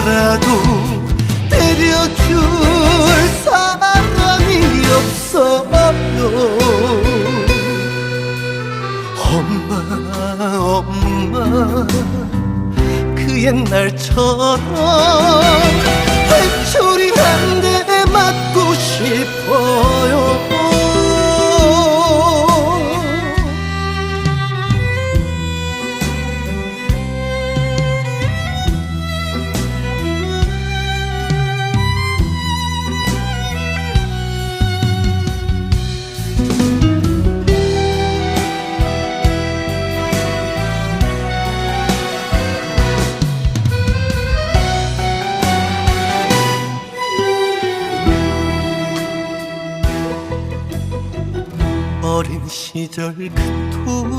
가더라도 데려줄 사람이 없어요 엄마 엄마 그 옛날처럼 어린 시절 그